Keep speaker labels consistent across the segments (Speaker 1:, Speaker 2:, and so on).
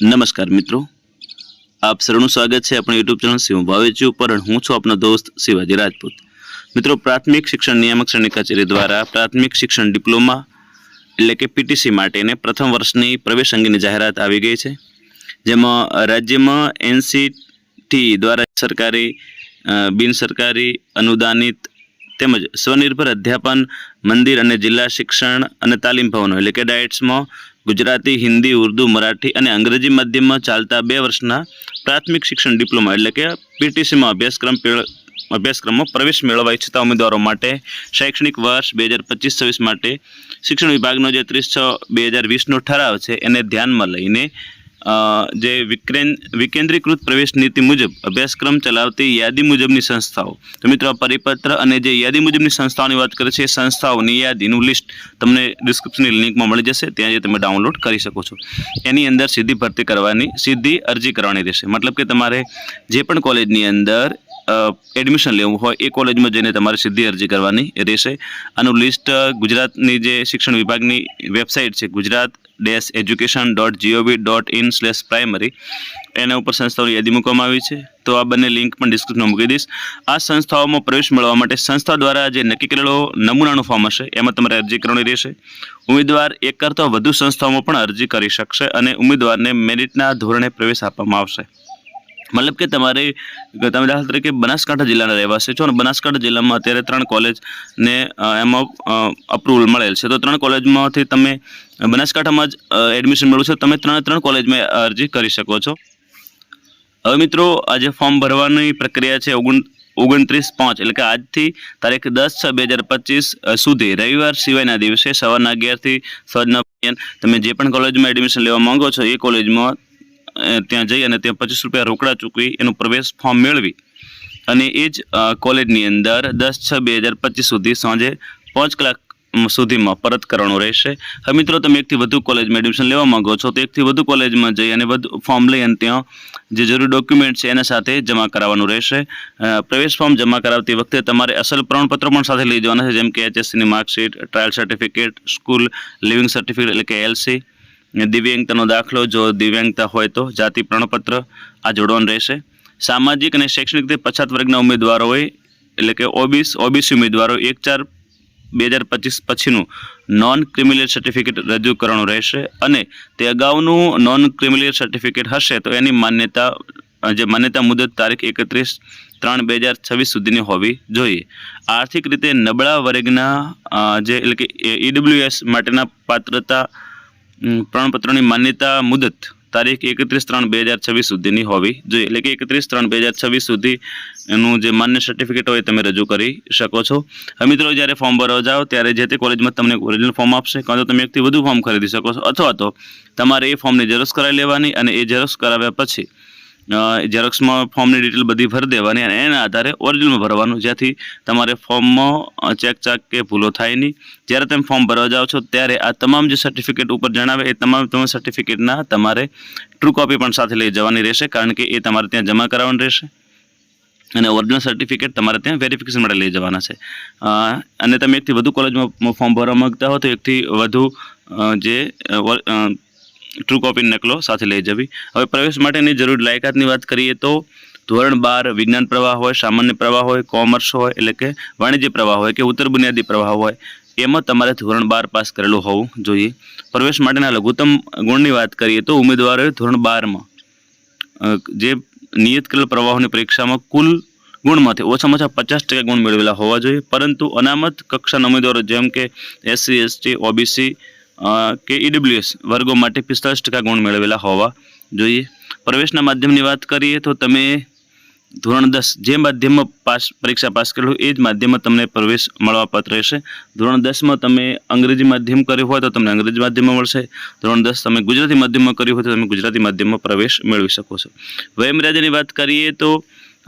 Speaker 1: નમસ્કાર મિત્રો. આપ સૌનું સ્વાગત છે આપણી યુટ્યુબ ચેનલ શિવ ભાવેજી ઉપર હું છું આપનો દોસ્ત શિવાજી રાજપૂત. મિત્રો, પ્રાથમિક શિક્ષણ નિયામક શ્રેણી કચેરી દ્વારા પ્રાથમિક શિક્ષણ ડિપ્લોમા એટલે કે પીટીસી માટેને પ્રથમ વર્ષની પ્રવેશ અંગેની જાહેરાત આવી ગઈ છે. જેમાં રાજ્યમાં એનસીટી દ્વારા સરકારી બિનસરકારી બિન સરકારી અનુદાનિત તેમજ સ્વનિર્ભર અધ્યાપન મંદિર અને જિલ્લા શિક્ષણ અને તાલીમ ભવનો એટલે કે ડાયટ્સમાં ગુજરાતી, હિન્દી, ઉર્દુ, મરાઠી અને અંગ્રેજી માધ્યમમાં ચાલતા બે વર્ષના પ્રાથમિક શિક્ષણ ડિપ્લોમા એટલે કે પીટીસીમાં અભ્યાસક્રમ અભ્યાસક્રમો પ્રવેશ મેળવવા ઈચ્છતા ઉમેદવારો માટે શૈક્ષણિક વર્ષ બે હજાર પચીસ છવ્વીસ માટે શિક્ષણ વિભાગનો જે ત્રીસ છ બે હજાર વીસનો ઠરાવ છે એને ધ્યાનમાં લઈને જે વિક્રેન, વિકેન્દ્રીકૃત પ્રવેશ નીતિ મુજબ અભ્યાસક્રમ ચલાવતી યાદી મુજબની સંસ્થાઓ. તો મિત્રો પરિપત્ર અને જે યાદી મુજબની સંસ્થાઓની વાત કરે છે, એ સંસ્થાઓની યાદીનું લિસ્ટ તમને ડિસ્ક્રિપ્શનની લિંકમાં મળી જશે. ત્યાં જે તમે ડાઉનલોડ કરી શકો છો. એની અંદર સીધી ભરતી કરવાની, સીધી અરજી કરવાની રહેશે. મતલબ કે તમારે જે પણ કોલેજની અંદર એડમિશન લેવું હોય એ કોલેજમાં જઈને તમારે સીધી અરજી કરવાની રહેશે. આનું લિસ્ટ ગુજરાતની જે શિક્ષણ વિભાગની વેબસાઇટ છે, Gujarat dash education dot GOV dot in slash primary એના ઉપર સંસ્થાઓની યાદી મૂકવામાં આવી છે. તો આ બંને લિંક પણ ડિસ્ક્રિપ્શનમાં મૂકી દઈશ. આ સંસ્થાઓમાં પ્રવેશ મેળવવા માટે સંસ્થા દ્વારા જે નક્કી કરેલો નમૂનાનું ફોર્મ હશે, એમાં તમારે અરજી કરવાની રહેશે. ઉમેદવાર એક કરતાં વધુ સંસ્થાઓમાં પણ અરજી કરી શકશે અને ઉમેદવારને મેરિટના ધોરણે પ્રવેશ આપવામાં આવશે. મતલબ કે તમારે, તમે દાખલા તરીકે બનાસકાંઠા જિલ્લાના રહેવાસી છો અને બનાસકાંઠા જિલ્લામાં અત્યારે ત્રણ કોલેજને એમાં અપ્રુવલ મળેલ છે. તો ત્રણ કોલેજમાંથી તમે બનાસકાંઠામાં જ એડમિશન મેળવશો તમે ત્રણે ત્રણ કોલેજમાં અરજી કરી શકો છો. હવે મિત્રો, આજે ફોર્મ ભરવાની પ્રક્રિયા છે ઓગણ, ઓગણત્રીસ પાંચ, એટલે કે આજથી તારીખ દસ છ બે હજાર પચીસ સુધી. રવિવાર સિવાયના દિવસે સવારના અગિયારથી સાંજના તમે જે પણ કોલેજમાં એડમિશન લેવા માંગો છો, એ કોલેજમાં ત્યાં જઈ અને ત્યાં પચીસ રૂપિયા રોકડા ચૂકવી, એનું પ્રવેશ ફોર્મ મેળવી. અને એ જ કોલેજની અંદર દસ છ બે હજાર પચીસ સુધી સાંજે પાંચ કલાક સુધીમાં પરત કરવાનું રહેશે. હવે મિત્રો, તમે એકથી વધુ કોલેજમાં એડમિશન લેવા માંગો છો, તો એકથી વધુ કોલેજમાં જઈ અને વધુ ફોર્મ લઈ અને ત્યાં જે જરૂરી ડોક્યુમેન્ટ છે, એના સાથે જમા કરાવવાનું રહેશે. પ્રવેશ ફોર્મ જમા કરાવતી વખતે તમારે અસલ પ્રમાણપત્રો પણ સાથે લઈ જવાના છે, જેમ કે એચએસસીની marksheet trial certificate school leaving certificate એટલે કે એલસી દિવ્યાંગતાનો દાખલો જો દિવ્યાંગતા હોય તો જાતિ પ્રમાણપત્ર આ જોડવાનું રહેશે. સામાજિક અને શૈક્ષણિક રીતે પછાત વર્ગના ઉમેદવારો હોય એટલે કે ઓબીસ, ઓબીસી ઉમેદવારો એક ચાર બે હજાર પચીસ પછીનું નોન ક્રિમિલિયર સર્ટિફિકેટ રજૂ કરવાનું રહેશે અને તે અગાઉનું નોન ક્રિમિલિયર સર્ટિફિકેટ હશે તો એની માન્યતા, જે માન્યતા મુદત તારીખ એકત્રીસ ત્રણ બે હજાર છવ્વીસ સુધીની હોવી જોઈએ. આર્થિક રીતે નબળા વર્ગના જે એટલે કે ઈડબ્લ્યુએસ માટેના પાત્રતા પ્રમાણપત્રોની માન્યતા મુદત તારીખ એકત્રીસ ત્રણ બે હજાર છવ્વીસ સુધીની હોવી જોઈએ. એટલે કે એકત્રીસ ત્રણ બે હજાર છવ્વીસ સુધી એનું જે માન્ય સર્ટિફિકેટ હોય તમે રજૂ કરી શકો છો. હવે મિત્રો, જ્યારે ફોર્મ ભરવા જાઓ, ત્યારે જે તે કોલેજમાં તમને ઓરિજિનલ ફોર્મ આપશે. કાં તો તમે એકથી વધુ ફોર્મ ખરીદી શકો છો, અથવા તો તમારે એ ફોર્મની ઝેરોક્ષ કરાવી લેવાની અને એ ઝેરોક્ષ કરાવ્યા પછી અ, ઝેરોક્ષમાં ફોર્મની ડિટેલ બધી ભરી દેવાની અને એના આધારે ઓરિજિનલમાં ભરવાનું. જેથી તમારે ફોર્મમાં ચેક ચાક કે ભૂલો થાય નહીં. જ્યારે તમે ફોર્મ ભરવા જાઓ છો ત્યારે આ તમામ જે સર્ટિફિકેટ ઉપર જણાવે એ તમામ તમામ સર્ટિફિકેટના તમારે ટ્રુ કોપી પણ સાથે લઈ જવાની રહેશે કારણ કે એ તમારે ત્યાં જમા કરાવવાનું રહેશે. અને ઓરિજિનલ સર્ટિફિકેટ તમારે ત્યાં વેરિફિકેશન માટે લઈ જવાના છે. અને તમે એકથી વધુ કોલેજમાં ફોર્મ ભરવા માંગતા હો તો એકથી વધુ જે ટ્રુ કોપીની નકલો, સાથે લઈ જવી. હવે પ્રવેશ માટેની જરૂર લાયકાતની વાત કરીએ તો ધોરણ બાર વિજ્ઞાન પ્રવાહ હોય, સામાન્ય પ્રવાહ હોય, કોમર્સ હોય, એટલે કે વાણિજ્ય પ્રવાહ હોય કે ઉત્તર બુનિયાદી પ્રવાહ હોય, એમાં તમારે ધોરણ બાર પાસ કરેલું હોવું જોઈએ. પ્રવેશ માટેના લઘુત્તમ ગુણની વાત કરીએ તો ઉમેદવારોએ ધોરણ બારમાં જે નિયત કરેલ પ્રવાહોની પરીક્ષામાં કુલ ગુણમાંથી ઓછામાં ઓછા પચાસ ટકા ગુણ મેળવેલા હોવા જોઈએ. પરંતુ અનામત કક્ષાના ઉમેદવારો જેમ કે એસસી, એસટી, ઓબીસી કે ઈડબ્લ્યુએસ વર્ગો માટે પિસ્તાલીસ ટકા ગુણ મેળવેલા હોવા જોઈએ. પ્રવેશના માધ્યમની વાત કરીએ તો તમે ધોરણ દસ જે માધ્યમમાં પાસ, પરીક્ષા પાસ કરેલું એ જ માધ્યમમાં તમને પ્રવેશ મળવાપાત્ર રહેશે. ધોરણ દસમાં તમે અંગ્રેજી માધ્યમ કર્યું હોય તો તમને અંગ્રેજી માધ્યમમાં મળશે. ધોરણ દસ તમે ગુજરાતી માધ્યમમાં કર્યું હોય તો તમે ગુજરાતી માધ્યમમાં પ્રવેશ મેળવી શકો છો. વયમર્યાદાની વાત કરીએ તો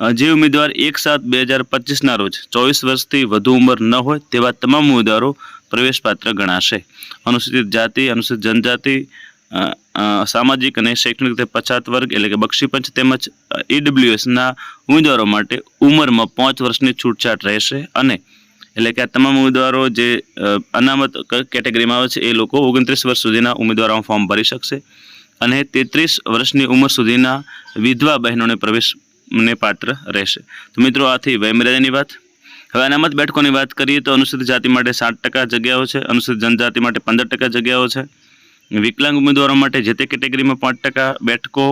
Speaker 1: જે ઉમેદવાર એક સાત બે હજાર પચીસના રોજ ચોવીસ વર્ષથી વધુ ઉંમર ન હોય તેવા તમામ ઉમેદવારો પ્રવેશપાત્ર ગણાશે. અનુસૂચિત જાતિ, અનુસૂચિત જનજાતિ સામાજિક અને શૈક્ષણિક રીતે પછાત વર્ગ એટલે કે બક્ષીપંચ તેમજ ઈડબ્લ્યુએસના ઉમેદવારો માટે ઉંમરમાં પાંચ વર્ષની છૂટછાટ રહેશે અને એટલે કે આ તમામ ઉમેદવારો જે અનામત કેટેગરીમાં આવે છે એ લોકો ઓગણત્રીસ વર્ષ સુધીના ઉમેદવારોમાં ફોર્મ ભરી શકશે. અને તેત્રીસ વર્ષની ઉંમર સુધીના વિધવા બહેનોને પ્રવેશને પાત્ર રહેશે. તો મિત્રો, આથી વયમર્યાદાની વાત. હવે અનામત બેઠકોની વાત કરીએ તો અનુસૂચિત જાતિ માટે સાત ટકા જગ્યાઓ છે, અનુસૂચિત જનજાતિ માટે પંદર ટકા જગ્યાઓ છે. વિકલાંગ ઉમેદવારો માટે જે તે કેટેગરીમાં પાંચ ટકા બેઠકો,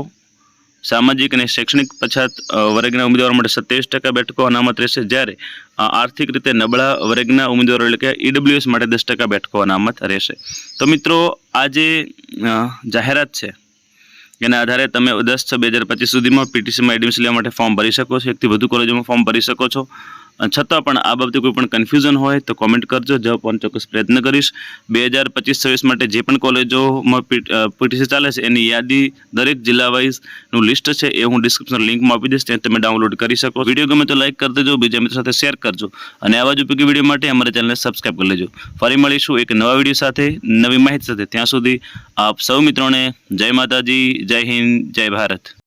Speaker 1: સામાજિક અને શૈક્ષણિક પછાત વર્ગના ઉમેદવારો માટે સત્યાવીસ ટકા બેઠકો અનામત રહેશે. જ્યારે આર્થિક રીતે નબળા વર્ગના ઉમેદવારો એટલે કે ઈડબ્લ્યુએસ માટે દસ ટકા બેઠકો અનામત રહેશે. તો મિત્રો, આ જે જાહેરાત છે એના આધારે તમે દસ છ બે હજાર પચીસ સુધીમાં પીટીસીમાં એડમિશન લેવા માટે ફોર્મ ભરી શકો છો. એકથી વધુ કોલેજોમાં ફોર્મ ભરી શકો છો. છતાં પણ આ બાબતે કોઈ પણ કન્ફ્યુઝન હોય તો કોમેન્ટ કરજો. જવાબ આપવાનો ચોક્કસ પ્રયત્ન કરીશ. બે હજાર પચીસ છવ્વીસ માટે જે પણ કોલેજોમાં પીટીસી ચાલે છે, એની યાદી દરેક જિલ્લા વાઇઝનું લિસ્ટ છે, એ હું ડિસ્ક્રિપ્શન લિંકમાં આપી દઈશ, ત્યાં તમે ડાઉનલોડ કરી શકો. વીડિયો ગમે તો લાઇક કરી દેજો, બીજા મિત્રો સાથે શેર કરજો. અને આવા જ ઉપયોગી વીડિયો માટે અમારા ચેનલને સબસ્ક્રાઈબ કરી લેજો. ફરી મળીશું એક નવા વીડિયો સાથે, નવી માહિતી સાથે. ત્યાં સુધી આપ સૌ મિત્રોને જય માતાજી, જય હિન્દ, જય ભારત.